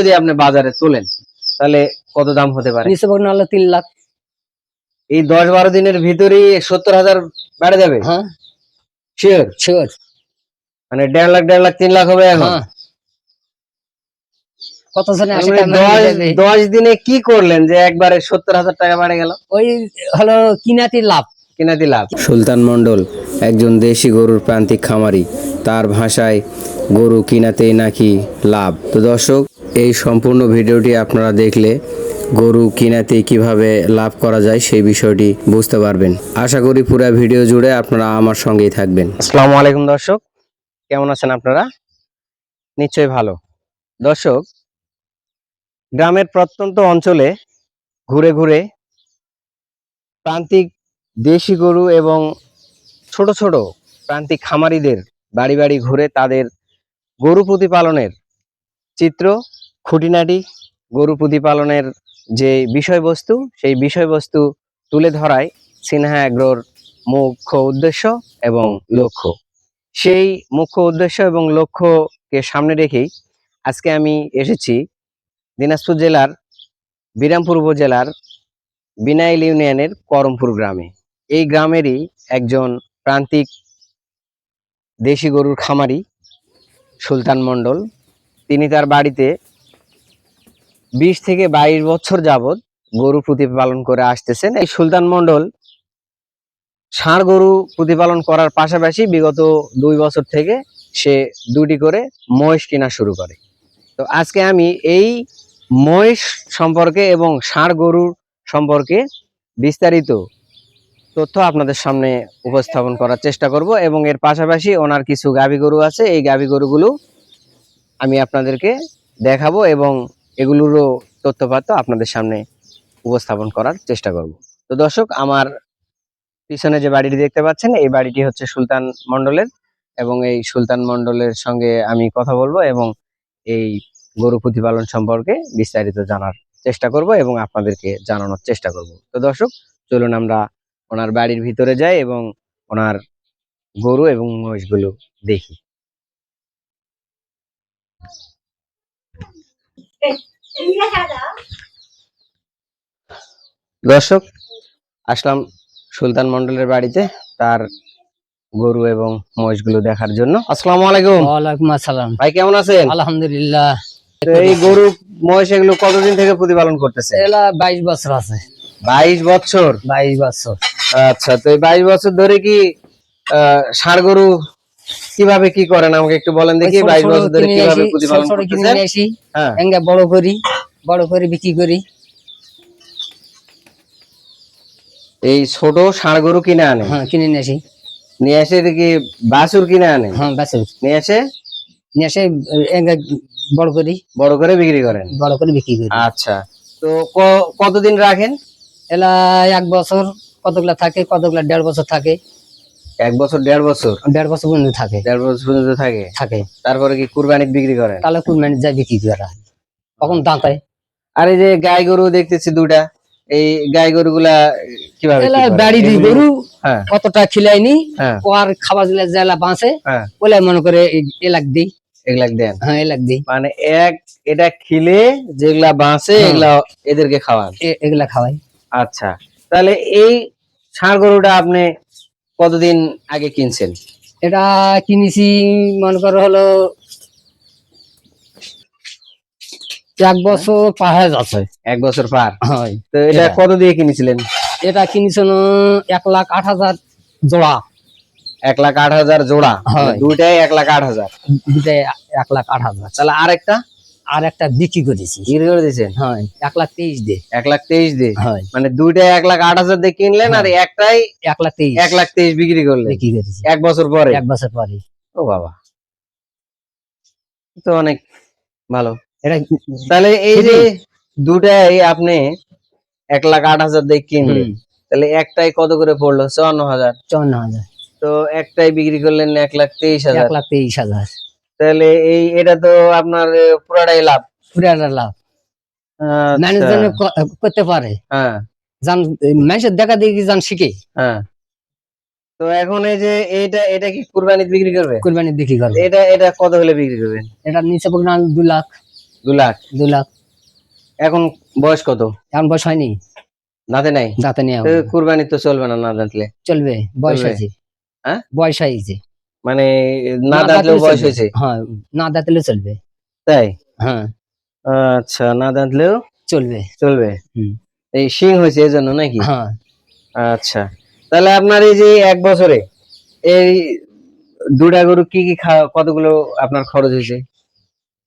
যদি আপনি বাজারে তোলেন তাহলে কত দাম হতে পারে? নিচে নাহলে তিন লাখ। এই দশ বারো দিনের ভিতরেই সত্তর হাজার বেড়ে যাবে? হ্যাঁ। শিওর শিওর মানে দেড় লাখ দেড় লাখ তিন লাখ হবে এখন? হ্যাঁ। কত মানে দশ দিনে কি করলেন যে একবারে সত্তর হাজার টাকা বেড়ে গেল? ওই হলো কিনাতি লাভ। দিলাম সুলতান মন্ডল একজন দেশি গরুর প্রান্তিক খামারি। তার ভাষায় গরু কিনাতেই নাকি লাভ। তো দর্শক এই সম্পূর্ণ ভিডিওটি আপনারা দেখলে গরু কিনাতে কীভাবে লাভ করা যায় সেই বিষয়টি বুঝতে পারবেন। আশা করি পুরো ভিডিও জুড়ে আপনারা আমার সঙ্গেই থাকবেন। আসসালামু আলাইকুম দর্শক, কেমন আছেন আপনারা? নিশ্চয়ই ভালো। দর্শক, গ্রামের প্রত্যন্ত অঞ্চলে ঘুরে ঘুরে প্রান্তিক দেশি গরু এবং ছোট ছোট প্রান্তিক খামারিদের বাড়ি বাড়ি ঘুরে তাদের গরু প্রতিপালনের চিত্র খুঁটিনাটি গরু প্রতিপালনের যে বিষয়বস্তু, সেই বিষয়বস্তু তুলে ধরায় সিনহা অ্যাগ্রোর মুখ্য উদ্দেশ্য এবং লক্ষ্য। সেই মুখ্য উদ্দেশ্য এবং লক্ষ্যকে সামনে রেখেই আজকে আমি এসেছি দিনাজপুর জেলার বিরামপুর উপজেলার বিনাইল ইউনিয়নের করমপুর গ্রামে। এই গ্রামেরই একজন প্রান্তিক দেশি গরুর খামারি সুলতান মণ্ডল। তিনি তার বাড়িতে বিশ থেকে বাইশ বছর যাবৎ গরু প্রতিপালন করে আসতেছেন। এই সুলতান মণ্ডল ষাঁড় গরু প্রতিপালন করার পাশাপাশি বিগত দুই বছর থেকে সে দুটি করে মহিষ কেনা শুরু করে। তো আজকে আমি এই মহিষ সম্পর্কে এবং ষাঁড় গরুর সম্পর্কে বিস্তারিত তথ্য আপনাদের সামনে উপস্থাপন করার চেষ্টা করব এবং এর পাশাপাশি ওনার কিছু গাভী গরু আছে। এই গাভী গরুগুলো আমি আপনাদেরকে দেখাবো এবং এগুলোরও তথ্যপাত্র আপনাদের সামনে উপস্থাপন করার চেষ্টা করব। তো দর্শক, আমার পিছনে যে বাড়িটি দেখতে পাচ্ছেন, এই বাড়িটি হচ্ছে সুলতান মণ্ডলের এবং এই সুলতান মণ্ডলের সঙ্গে আমি কথা বলব এবং এই গরু প্রতিপালন সম্পর্কে বিস্তারিত জানার চেষ্টা করব এবং আপনাদেরকে জানানোর চেষ্টা করব। তো দর্শক, চলুন আমরা ওনার বাড়ির ভিতরে যাই এবং ওনার গরু এবং মহিষগুলো দেখি। দর্শক আসলাম সুলতান মন্ডলের বাড়িতে তার গরু এবং মহিষগুলো দেখার জন্য। আসসালামু আলাইকুম। ওয়ালাইকুম আসসালাম। ভাই কেমন আছেন? আলহামদুলিল্লাহ। এই গরু মহিষ এগুলো কতদিন থেকে প্রতিপালন করতেছে এলা বাইশ বছর আছে। বাইশ বছর? বাইশ বছর। আচ্ছা তো এই বাইশ বছর ধরে কি আহ, ষাঁড় গরু কীভাবে কি করেন? আমাকে একটু বলেন দেখি ওই ছোট বাইশ ছোট বছর ধরে কীভাবে প্রতিপালন করতেছেন? হ্যাঁ। এঙ্গা বড় করি বড় করে বিক্রি করি। এই ছোট ষাঁড় গরু কিনে আনে হ্যাঁ কিনে নিয়ে আসি। নিয়ে এসে দেখি বাছুর কিনে আনে হ্যাঁ বেচে নিয়ে এসে? নিয়ে এসে এঙ্গা বড় করি বড় করে বিক্রি করেন? বড় করে বিক্রি করি। আচ্ছা তো কতদিন রাখেন? এলা এক বছর কতগুলা থাকে কতগুলা দেড় বছর থাকে। এক বছর দেড় বছর? দেড় বছর পর্যন্ত থাকে। দেড় বছর পর্যন্ত থাকে? থাকে। তারপরে কি কুরবানি বিক্রি করেন তাহলে কুরবানি যায় বিক্রি করা হয়। তখন দাঁতায় আর এই যে গাই গরু দেখতেছি দুটা এই গাই গরুগুলা কীভাবে কি বাড়ি দিই গরু হ্যাঁ। কতটা খিলাইনি হ্যাঁ। ও আর খাবার দিলে জেলা বাঁচে হ্যাঁ। ওলে মনে করে এলাক দিই। এগুলা দেন। হ্যাঁ এলাক দিই। মানে এক এটা খিলে যেগুলা বাঁচে হ্যাঁ। এগুলা এদেরকে খাওয়ান। এগুলা খাওয়াই। আচ্ছা। তাহলে এই ষাঁড় গরুটা আপনি কতদিন আগে কিনছেন? এটা কিনেছি মনে করো হলো এক বছর পার হয়ে আছে এক বছর পার? হয়। তো এটা। কত দিয়ে কিনেছিলেন? এটা কিনেছিল এক লাখ আট হাজার জোড়া। এক লাখ আট হাজার জোড়া। দুইটাই এক লাখ আট হাজার। দুটাই এক লাখ আট হাজার। তাহলে আরেকটা? আর একটা বিক্রি করেছি বিক্রি করে দিয়েছেন? হয়। এক লাখ তেইশ দে। এক লাখ তেইশ দিয়ে হয়। মানে দুইটাই এক লাখ আট হাজার দিয়ে কিনলেন আর একটাই এক লাখ তেইশ। এক লাখ তেইশ বিক্রি করলেন। বিক্রি করেছি। এক বছর পরে? এক বছর পরে। ও বাবা। তো অনেক ভালো। এটা তাহলে এই যে দুটাই আপনি এক লাখ আট হাজার দিয়ে কিনলেন। তাহলে একটাই কত করে পড়ল? চুয়ান্ন হাজার। চুয়ান্ন হাজার। তো একটাই বিক্রি করলেন এক লাখ তেইশ হাজার। এক লাখ তেইশ হাজার। তাহলে এই এটা তো আপনার পুরাটাই লাভ। পুরাটা লাভ। আচ্ছা, ম্যানেজমেন্ট করতে পারে। হ্যাঁ। জান মানুষের দেখা দেখি জান শিখে। হ্যাঁ। তো এখন এই যে এটা এটা কি কুরবানি বিক্রি করবে? কোরবানি বিক্রি করবে। এটা এটা কত হলে বিক্রি করবেন এটা নিচে পড়ে দু লাখ। দু লাখ? দু লাখ। এখন বয়স কত? এখন বয়স হয়নি। দাঁতে নাই? দাঁতে তো কুরবানি তো চলবে না না দাঁতলে। চলবে বয়স। হয়েছে। হ্যাঁ? বয়স হয়েছে। মানে না দাঁতলেও দাঁতলে বয়স হয়েছে? হ্যাঁ না দাঁতলে চলবে। তাই? হ্যাঁ। আচ্ছা না দাঁতলেও চলবে। চলবে। এই শিং হয়েছে এই জন্য নাকি? হ্যাঁ। আচ্ছা তাহলে আপনার এই যে এক বছরে এই দুটা গরু কি কি খাওয়া কতগুলো আপনার খরচ হয়েছে?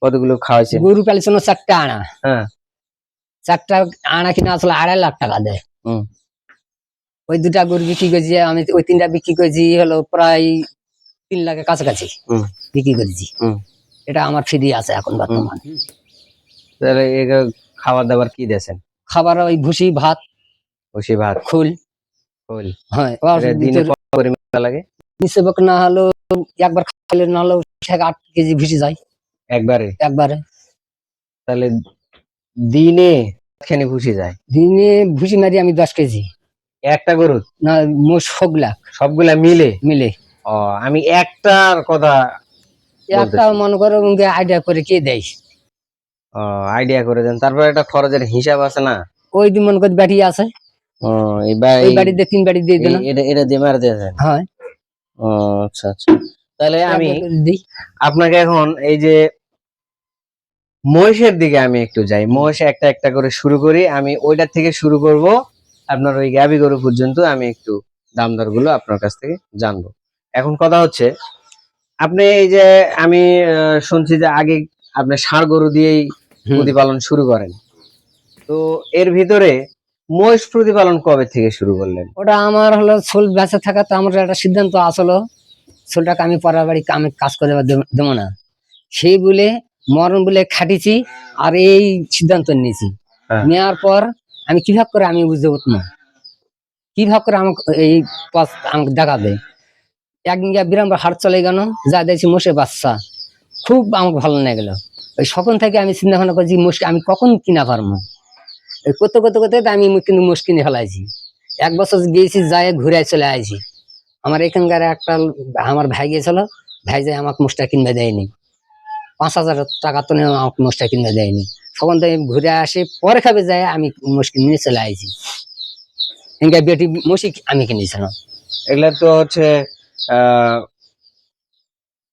কতগুলো খাওয়াইছে? গরু পালিয়েছিল চারটা আনা। হ্যাঁ। চারটা আনা কিনা আসলে আড়াই লাখ টাকা দেয়। হুম। ওই দুটা গরু বিক্রি করেছি আমি ওই তিনটা বিক্রি করেছি হলো প্রায় তিন লাখের কাছাকাছি। বিক্রি করেছি। এটা আমার ফ্রি আছে এখন বর্তমান। তাহলে খাবার দাবার কি দিয়েছেন? খাবার ওই ভুসি ভাত ভুসি ভাত। খুল। খোল। হ্যাঁ দিনে পরিমাণ লাগে? নিচে না হলো একবার খাইলে না হলো থেকে আট কেজি ভুসি যায়। একবারে? একবারে। তাহলে দিনে খানি ভুসি যায়? দিনে ভুসি মারি আমি দশ কেজি। একটা গরু না মোট সগলা সবগুলা মিলে? মিলে। ও আমি একটার কথা একটা মনে করো আইডিয়া করে কে দেয়? ও আইডিয়া করে দেন। তারপর একটা খরচের হিসাব আছে না? ওই দিন মনে করি ব্যাটি আছে। ও, এই বাড়িতে তিন বাড়ি দিয়ে এই- এটা এটা দিয়ে মার দিয়েছেন হ্যাঁ। ও আচ্ছা আচ্ছা। তাহলে আমি আপনাকে এখন এই যে মহিষের দিকে আমি একটু যাই। মহিষ একটা একটা করে শুরু করি। আমি ওইটার থেকে শুরু করব। আপনার ওই গাবি গরু পর্যন্ত আমি একটু দাম দরগুলো আপনার কাছ থেকে জানব। এখন কথা হচ্ছে আপনি এই যে আমি শুনছি যে আগে আপনি ষাঁড় গরু দিয়েই। প্রতিপালন শুরু করেন। তো এর ভিতরে মহিষ প্রতিপালন কবে থেকে শুরু করলেন? ওটা আমার হলো সোল বেঁচে থাকা তো আমার একটা সিদ্ধান্ত আসলো। সোলটাকে আমি পরের বাড়ি আমি কাজ করে দেব- না। সেই বলে মরণ বলে খাটিছি আর এই সিদ্ধান্ত নিয়েছি। হ্যাঁ। নেওয়ার পর আমি কীভাবে করে আমি বুঝতে না কীভাবে করে আমাকে এই পথ আমাকে দেখাবে? গিয়ে বিরামবার হাট চলে গেল, যা দেখছি মোষে বাচ্চা। খুব আমাকে ভালো লেগে গেল। ওই সখন থেকে আমি চিন্তা ভাবনা করছি, মোষ আমি কখন কিনা পারব? এই করতে করতে করতে আমি কিন্তু মোষ কিনে ফেলাইছি। এক বছর গিয়েছি যাই ঘুরে চলে আসি আমার এখানকার একটা আমার ভাই গিয়েছিল, ভাই যাই আমাকে মোষটা কিনবে দেয়নি। পাঁচ হাজার টাকা তো আমাকে মোষটা কিনবে দেয়নি। তো আমি ঘুরে আসি, পরে খাবে যায় আমি মোষ কিনে চলে আসি এখানকার বেটি মোষই আমি কিনেছিলাম। এগুলা তো হচ্ছে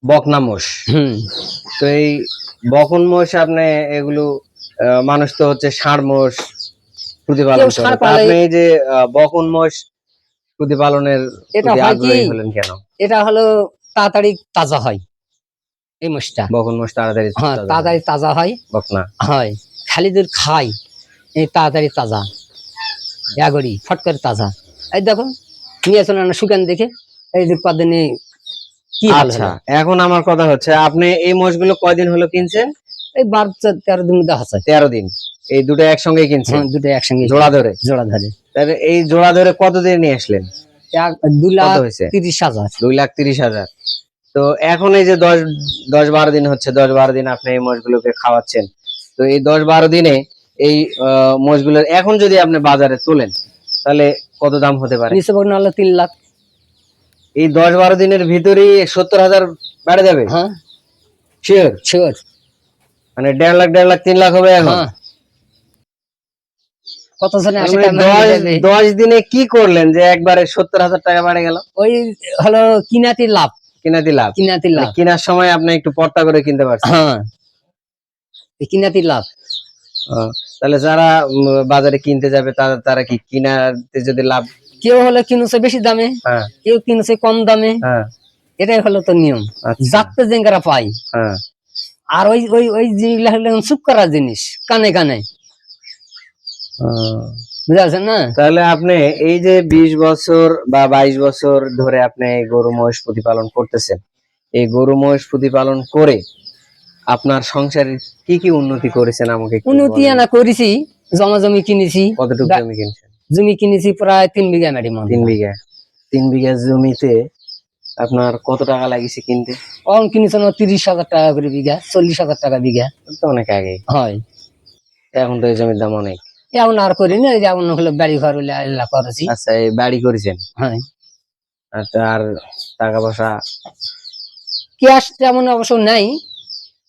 বকনা মোষ তো এই বকন মোষ আপনি এগুলো মানুষ তো হচ্ছে ষাঁড় মোষ প্রতিপালন করে আপনি যে বকন মোষ প্রতিপালনের এটা হয় কি কেন? এটা হলো তাড়াতাড়ি তাজা হয় এই মোষটা। বকন মোষ তাড়াতাড়ি হ্যাঁ তাড়াতাড়ি তাজা হয়। বকনা। হয়। খালি যদি খাই এই তাড়াতাড়ি তাজা। এগরি ফট করে তাজা। এই দেখো নিয়ে চলে না শুকান দেখে। এই যে কদিনে কি আচ্ছা এখন আমার কথা হচ্ছে আপনি এই মোষগুলো কয়দিন হলো কিনছেন? এই বারো তেরো দিন যায় তেরো দিন। এই দুটো একসঙ্গে কিনছেন? হ্যাঁ দুটো একসঙ্গে জোড়া ধরে? জোড়া ধরে। তাহলে এই জোড়া ধরে কত কতদিন নিয়ে আসলেন? এক দু কত লাখ তিরিশ হাজার। দুই লাখ তিরিশ হাজার। তো এখন এই যে দশ দশ বারো দিন হচ্ছে দশ বারো দিন আপনি এই মোষগুলোকে খাওয়াচ্ছেন। তো এই দশ বারো দিনে এই মোষগুলোর এখন যদি আপনি বাজারে তোলেন তাহলে কত দাম হতে পারে? নিচে তিন লাখ। এই দশ বারো দিনের ভিতরেই সত্তর হাজার বেড়ে যাবে? হ্যাঁ। শিওর শিওর মানে দেড় লাখ দেড় লাখ তিন লাখ হবে এখন? হ্যাঁ। কত মানে দশ দিনে কি করলেন যে একবারে সত্তর হাজার টাকা বেড়ে গেল? ওই হলো কিনাতি লাভ। কিনাতি লাভ। কিনাতি মানে লাভ। কেনার সময় আপনি একটু পর্তা করে কিনতে পারছেন। হ্যাঁ। কিনাতি লাভ। তাহলে যারা বাজারে কিনতে যাবে তারা তারা কি কিনাতে যদি লাভ কেউ হলে কিনুছে বেশি দামে হ্যাঁ। কেউ কিনুছে কম দামে। হ্যাঁ। এটাই হলো তো নিয়ম। জাততে জেঙ্গারা পাই আর ওই ওই ওই জিনিসগুলা হলো চুপ করার জিনিস কানে কানে। বুঝা না? তাহলে আপনি এই যে বিশ বছর বা বাইশ বছর ধরে আপনি গরু মহিষ প্রতিপালন করতেছেন এই গরু মহিষ প্রতিপালন করে আপনার সংসারে কি কি উন্নতি করেছেন? আমাকে উন্নতি আনা করেছি জমা জমি কিনেছি। কতটুকু জমি কিনছেন? জমি কিনেছি প্রায় তিন বিঘা ম্যাডি তিন বিঘা। তিন বিঘা জমিতে আপনার কত টাকা লাগিয়েছে কিনতে? কম কিনেছে না তিরিশ হাজার টাকা করে বিঘা চল্লিশ হাজার টাকা বিঘা। তো অনেক আগে। হয়। এখন তো এই জমির দাম অনেক। এমন আর করিনি ওই যেমন হলো বাড়ি ঘর আল্লাহ করেছি। আচ্ছা এই বাড়ি করেছেন? হ্যাঁ। আচ্ছা আর টাকা পয়সা? ক্যাশ তেমন অবশ্য নাই।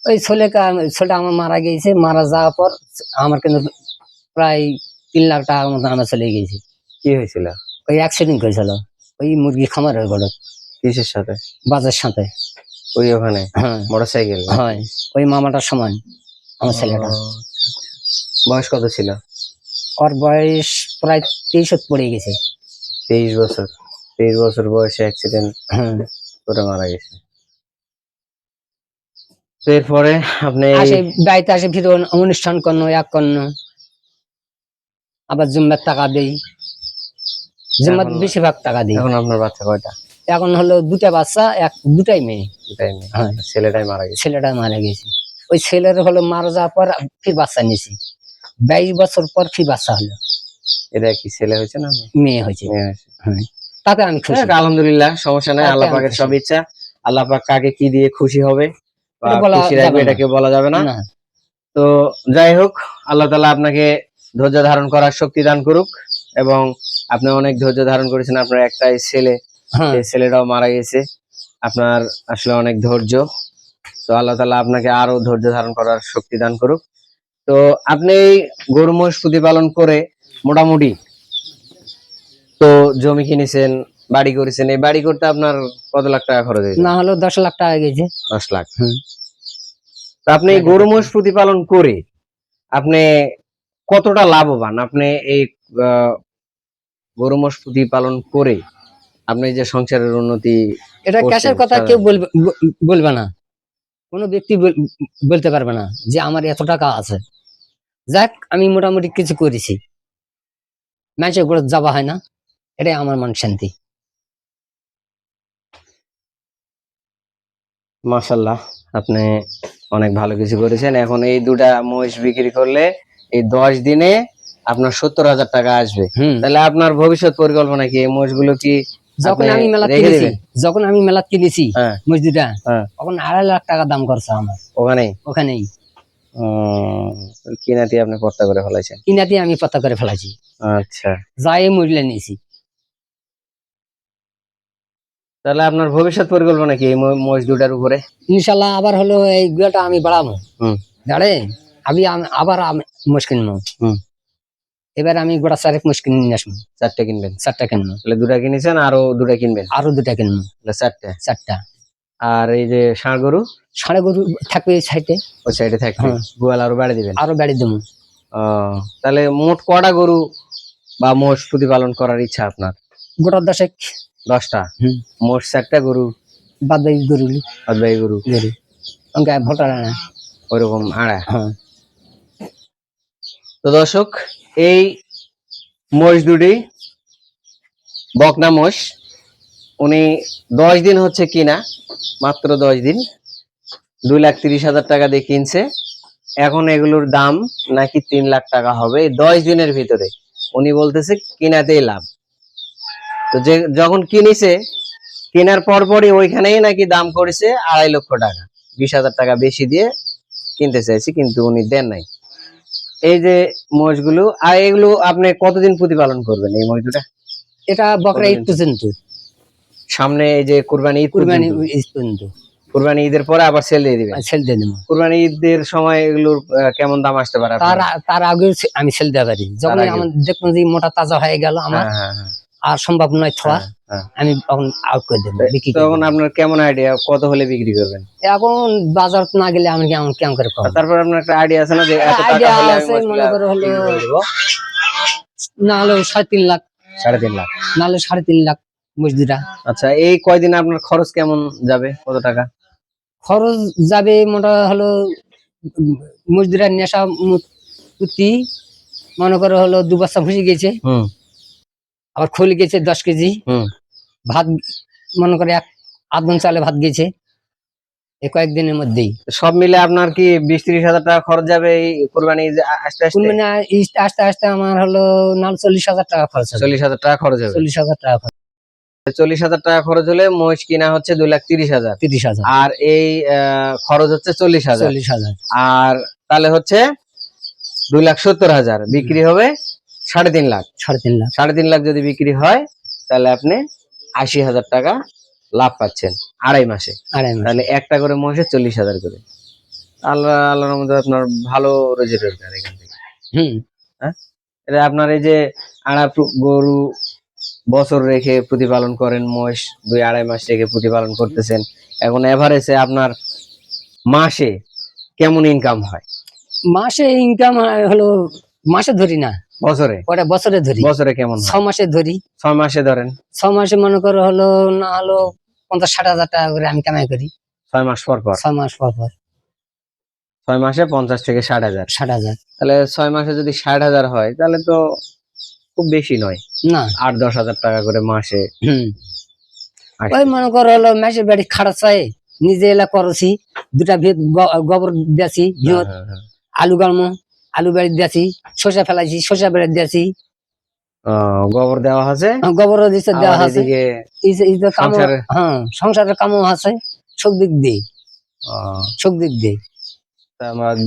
ওই ছেলেটা ছেলেটা আমার মারা গিয়েছে মারা যাওয়ার পর আমার কিন্তু প্রায় তিন লাখ টাকার মতো আমার চলে গিয়েছে কি হয়েছিল? ওই অ্যাক্সিডেন্ট হয়েছিল। ওই মুরগি খামারের ঘরে কিসের সাথে? বাজার সাথে। ওই ওখানে? হ্যাঁ। মোটরসাইকেল? হয়। ওই মামাটার সমান আমার ছেলেটা। বয়স কত ছিল? ওর বয়স প্রায় তেইশত পড়ে গেছে। তেইশ বছর। তেইশ বছর বয়সে অ্যাক্সিডেন্ট করে মারা গেছে। এরপরে আপনি আসে বাড়িতে আসে ভিতর অনুষ্ঠান করল এক করল। আবার জুম্মার টাকা দেই। জুম্মার বেশিরভাগ টাকা দিই। এখন আপনার বাচ্চা কয়টা? এখন হলো দুটা বাচ্চা এক দুটাই মেয়ে। দুটাই মেয়ে। হ্যাঁ। ছেলেটাই মারা গেছে। ছেলেটা মারা গেছে। ওই ছেলের হলো মারা যাওয়ার পর ফির বাচ্চা নিয়েছি। বাইশ বছর পর ফির বাচ্চা হলো। এটা কি ছেলে হয়েছে না মেয়ে? হয়েছে। মেয়ে হয়েছে। হ্যাঁ। তাতে আমি খুশি। আলহামদুলিল্লাহ সমস্যা নাই আল্লাহ পাকের সব ইচ্ছা। আল্লাহ পাক কাকে কি দিয়ে খুশি হবে বা বলা খুশি রাখবে। এটাকে বলা যাবে না। না। তো যাই হোক আল্লাহ তালা আপনাকে ধৈর্য ধারণ করার শক্তি দান করুক। এবং আপনি অনেক ধৈর্য ধারণ করেছেন আপনার একটাই ছেলে। হ্যাঁ। সেই ছেলেটাও মারা গেছে। আপনার আসলে অনেক ধৈর্য। তো আল্লাহ তালা আপনাকে আরও ধৈর্য ধারণ করার শক্তি দান করুক। তো আপনি গরু মহিষ প্রতিপালন করে মোটামুটি তো জমি কিনেছেন বাড়ি করেছেন। এই বাড়ি করতে আপনার কত লাখ টাকা খরচ হয়েছে? না হলো দশ লাখ টাকা গেছে। দশ লাখ। তো আপনি এই গরু মহিষ প্রতিপালন করে আপনি কতটা লাভবান? আপনি এই গরু মোষ প্রতিপালন করে আপনি যে সংসারের উন্নতি এটা ক্যাশের কথা কেউ বলবে বলবে না। কোনো ব্যক্তি বল- বলতে পারবে না যে আমার এত টাকা আছে। যাক আমি মোটামুটি কিছু করেছি। ম্যাচে করে যাওয়া হয় না। এটাই আমার মন শান্তি। মাশাল্লাহ আপনি অনেক ভালো কিছু করেছেন। এখন এই দুটা মহিষ বিক্রি করলে এই দশ দিনে আপনার সত্তর হাজার টাকা আসবে। তাহলে আপনার ভবিষ্যৎ পরিকল্পনা কি? এই মহিষগুলো কি যখন আমি মেলা কিনেছি যখন আমি মেলা কিনেছি হ্যাঁ। মসজিদটা হ্যাঁ। তখন আড়াই লাখ টাকা দাম করছে আমার। ওখানেই? ওখানেই। কিনাতি আপনি কর্তা করে ফেলাইছেন? কিনাতে আমি পাতা করে ফেলাছি আচ্ছা। যাই মরিলে নিয়েছি। তাহলে আপনার ভবিষ্যৎ পরিকল্পনা কি এই দুটার উপরে? ইনশাল্লাহ আবার হলো এই গুয়াটা আমি বাড়াবো। জানে আমি আবার আমি মুশকিল হুম। এবার আমি গোটা চারেক মুশকিল নিয়ে আসব। চারটে কিনবেন? চারটা কিনবো। তাহলে দুটা কিনেছেন আরও দুটা কিনবেন? আরও দুটা কিনবো। তাহলে চারটে। চারটা। আর এই যে ষাঁড় গরু? ষাঁড় গরু থাকবে এই সাইডে। ওই সাইডে থাকবে? হ্যাঁ। গোয়াল আরও বাড়ি দিবেন? আরও বাড়ি দেবো। তাহলে মোট কটা গরু বা মোষ প্রতিপালন করার ইচ্ছা আপনার? গোটা দশেক। দশটা? মোষ চারটা গরু? বাদ বাকি গরুগুলি। বাদবাকি গরু? গরু। ভোটার না ওইরকম আড়া হ্যাঁ। তো দর্শক, এই মোষ দুটি, বকনা মোষ উনি দশ দিন হচ্ছে কিনা, মাত্র দশ দিন, দুই লাখ তিরিশ হাজার টাকা দিয়ে কিনছে। এখন এগুলোর দাম নাকি তিন লাখ টাকা হবে দশ দিনের ভিতরে। উনি বলতেছে কিনাতেই লাভ। তো যে যখন কিনেছে, কেনার পরপরই ওইখানেই নাকি দাম করেছে আড়াই লক্ষ টাকা। বিশ হাজার টাকা বেশি দিয়ে কিনতে চাইছি, কিন্তু উনি দেন নাই। এই যে মহিষগুলো আর এগুলো আপনি কতদিন প্রতিপালন করবেন এই দুটা এটা বকরা ঈদ পর্যন্ত। সামনে এই যে কুরবানি ঈদ কুরবানি ঈদ পর্যন্ত। কুরবানি ঈদের পরে আবার সেল দিয়ে দিবেন? সেল দিয়ে দেবো। কুরবানি ঈদের সময় এগুলোর কেমন দাম আসতে পারে তার তার আগে আমি সেল দিতে পারি। যখন আমি আমার দেখব যে মোটা তাজা হয়ে গেল আমার হ্যাঁ, হ্যাঁ, হ্যাঁ, আর সম্ভব নয় থোয়া হ্যাঁ। আমি তখন আউট করে দেবো বিক্রি করে তখন আপনার কেমন আইডিয়া কত হলে বিক্রি করবেন? এখন বাজার না গেলে আমি কেমন কেমন করে তারপর আপনার একটা আইডিয়া আছে না যে এত টাকা আইডিয়া হলে আছে মনে করো হলো? না হলেও সাড়ে তিন লাখ। সাড়ে তিন লাখ। না হলে সাড়ে তিন লাখ মজদুরা। আচ্ছা এই কয়দিন আপনার খরচ কেমন যাবে? কত টাকা? খরচ যাবে মোটা হলো মজদুরা নেশা প্রতি মনে করো হলো দু বস্তা ভুসি গেছে। হুম। আবার খোল গেছে দশ কেজি। ভাত মনে করে এক আধ ঘণ্টা চালে ভাত গেছে। এই কয়েকদিনের মধ্যেই। সব মিলে আপনার কি বিশ ত্রিশ হাজার টাকা খরচ যাবে এই কোরবানি আসতে আসতে? আস্তে আস্তে আমার হলো নাল চল্লিশ হাজার টাকা খরচ চল্লিশ হাজার টাকা খরচ হবে। চল্লিশ হাজার টাকা খরচ। চল্লিশ হাজার টাকা খরচ হলে মহিষ কিনা হচ্ছে দুই লাখ তিরিশ হাজার। তিরিশ হাজার। আর এই খরচ হচ্ছে চল্লিশ হাজার। চল্লিশ হাজার। আর তাহলে হচ্ছে দুই লাখ সত্তর হাজার। বিক্রি হবে সাড়ে তিন লাখ। সাড়ে তিন লাখ। সাড়ে তিন লাখ যদি বিক্রি হয় তাহলে আপনি আশি হাজার টাকা লাভ পাচ্ছেন আড়াই মাসে। আড়াই মাস। তাহলে একটা করে মহিষের চল্লিশ হাজার করে। আল্লাহ আল্লাহর মধ্যে আপনার ভালো রোজি রোজগার এখান থেকে। হুম। এটা আপনার এই যে আড়া গরু বছর রেখে প্রতিপালন করেন মহিষ দুই আড়াই মাস রেখে প্রতিপালন করতেছেন। এখন এভারেজে আপনার মাসে কেমন ইনকাম হয়? মাসে ইনকাম হলো মাসে ধরি না। বছরে? ওটা বছরে ধরি। বছরে কেমন ছ মাসে ধরি। ছয় মাসে ধরেন? ছ মাসে মনে করো হলো না হলো পঞ্চাশ ষাট হাজার টাকা করে আমি কামাই করি। ছয় মাস পর পর? ছয় মাস পর পর। ছয় মাসে পঞ্চাশ থেকে ষাট হাজার? ষাট হাজার। তাহলে ছয় মাসে যদি ষাট হাজার হয় তাহলে তো খুব বেশি নয়। না। আট দশ হাজার টাকা করে মাসে। ওই মনে করো হলো মেসের বাড়ি খাড়া চাই নিজে এলা করছি দুটা ভিত গোবর দিয়েছি ভিত হ্যাঁ, হ্যাঁ। আলু গালমো আলু বাড়ি দিয়েছি শসা ফেলাইছি শসা বেড়ে দিয়েছি। গোবর দেওয়া আছে? গোবরও দিতে দেওয়া আছে। হ্যাঁ সংসারের কামও আছে সব দিক দিয়ে। সব দিক দিয়ে।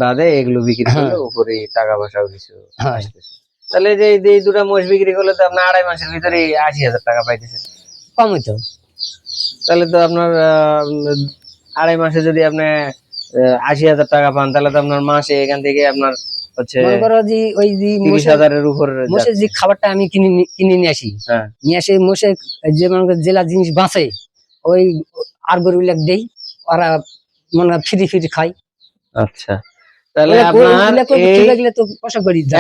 বাদে এগুলো বিক্রি হ্যাঁ। করলে উপরে টাকা পয়সাও কিছু হ্যাঁ। আসতেছে। তাহলে যে এই যে দুটা মোষ বিক্রি করলে তো আপনার আড়াই মাসের ভিতরে আশি হাজার টাকা পাইতেছেন কম হইতো তাহলে তো আপনার আড়াই মাসে যদি আপনি আশি হাজার টাকা পান তাহলে তো আপনার মাসে এখান থেকে আপনার হচ্ছে মনে করো যে ওই যে তিরিশ হাজারের উপর মোষের যে খাবারটা আমি কিনে কিনে নিয়ে আসি হ্যাঁ। নিয়ে আসে মোষে যে মনে করো জেলা জিনিস বাঁচে ওই আর গরু লেগ দেই ওরা মনে ফ্রি ফ্রি খাই আচ্ছা। তাহলে আপনার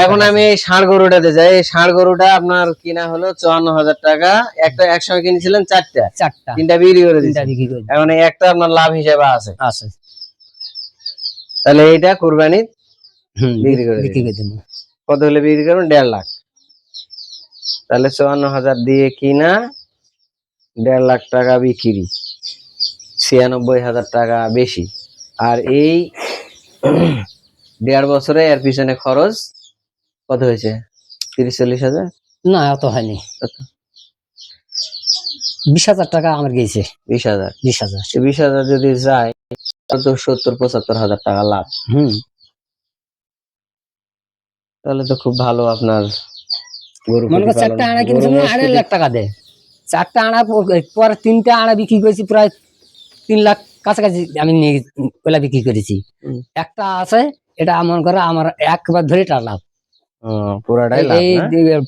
এখন আমি এই ষাঁড় গরুটাতে যাই। এই ষাঁড় গরুটা আপনার কিনা হলো চুয়ান্ন হাজার টাকা। একটা একসঙ্গে কিনেছিলেন চারটা। চারটা। তিনটা বিক্রি করে এখন একটা আপনার লাভ হিসেবে আছে। আছে। তাহলে এইটা কুরবানি হুম বিক্রি করে বিক্রি করে দেবো। কত হলে বিক্রি করবেন দেড় লাখ। তাহলে চুয়ান্ন হাজার দিয়ে কিনা দেড় লাখ টাকা বিক্রি। ছিয়ানব্বই হাজার টাকা বেশি। আর এই দেড় বছরে এর পিছনে খরচ কত হয়েছে? তিরিশ চল্লিশ হাজার? না অত হয়নি। বিশ হাজার টাকা আমার গেছে। বিশ হাজার। বিশ হাজার। বিশ হাজার যদি যায় তো সত্তর পঁচাত্তর হাজার টাকা লাভ। হুম। তাহলে তো খুব ভালো আপনার গরু মনে করো চারটা গরু কিনছি আড়াই লাখ টাকা দেয় চারটা প- পরে তিনটা আড়া বিক্রি করেছি প্রায় তিন লাখ কাছাকাছি আমি নিয়ে ওলা বিক্রি করেছি। একটা আছে এটা মনে করো আমার একবার ধরে এটা লাভ। পুরাটাই লাভ?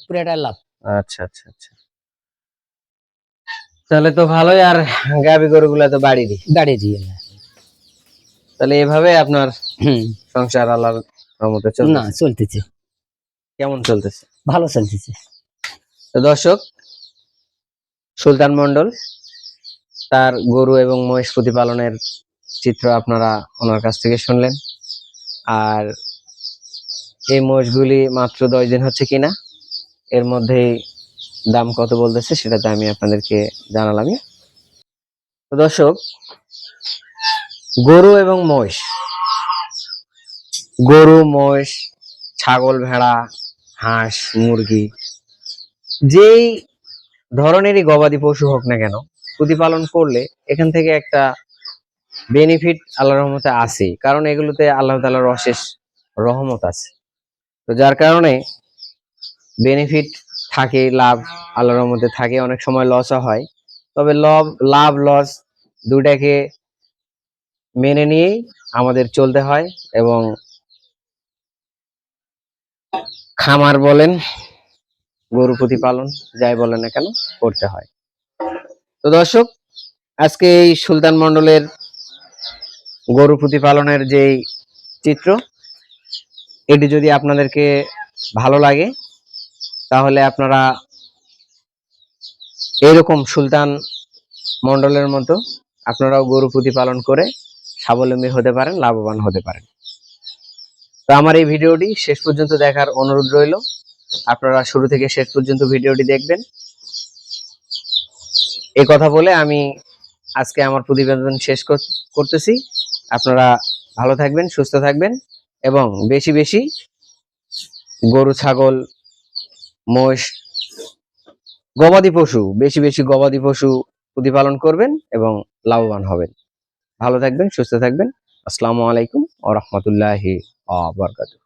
পুরোটাই লাভ। আচ্ছা আচ্ছা আচ্ছা। তাহলে তো ভালোই আর গাবি গরুগুলা তো বাড়ি দি দাঁড়িয়ে দিয়ে তাহলে এভাবে আপনার সংসার আল্লাহর রহমতে না চলতেছে। কেমন চলতেছে? ভালো চলতেছে। তো দর্শক সুলতান মন্ডল তার গরু এবং মহিষ প্রতিপালনের চিত্র আপনারা ওনার কাছ থেকে শুনলেন। আর এই মহিষগুলি মাত্র দশ দিন হচ্ছে কিনা এর মধ্যেই দাম কত বলতেছে সেটা তো আমি আপনাদেরকে জানালামই তো দর্শক গরু এবং মহিষ। গরু মহিষ ছাগল ভেড়া হাঁস, মুরগি, যেই ধরনেরই গবাদি পশু হোক না কেন, প্রতিপালন করলে এখান থেকে একটা বেনিফিট আল্লাহর রহমতে আছে কারণ এগুলোতে আল্লাহ তাআলার অশেষ রহমত আছে। তো যার কারণে বেনিফিট থাকে, লাভ আল্লাহর রহমতে থাকে, অনেক সময় লসও হয়। তবে লভ লাভ লস দুটাকে মেনে নিয়েই আমাদের চলতে হয় এবং খামার বলেন, গরু প্রতিপালন যাই বলেন না কেন, করতে হয়। তো দর্শক, আজকে এই সুলতান মন্ডলের গরু প্রতিপালনের যে চিত্র, এটি যদি আপনাদেরকে ভালো লাগে, তাহলে আপনারা এরকম সুলতান মন্ডলের মতো আপনারাও গরু প্রতিপালন করে স্বাবলম্বী হতে পারেন, লাভবান হতে পারেন। তো আমার এই ভিডিওটি শেষ পর্যন্ত দেখার অনুরোধ রইল। আপনারা শুরু থেকে শেষ পর্যন্ত ভিডিওটি দেখবেন। এই কথা বলে আমি আজকে আমার প্রতিবেদন শেষ কর- করতেছি। আপনারা ভালো থাকবেন, সুস্থ থাকবেন এবং বেশি বেশি গরু, ছাগল মোষ গবাদি পশু, বেশি বেশি গবাদি পশু প্রতিপালন করবেন এবং লাভবান হবেন। ভালো থাকবেন, সুস্থ থাকবেন। আসসালামু আলাইকুম ও রহমতুল্লাহি Ah, wabarakatuh.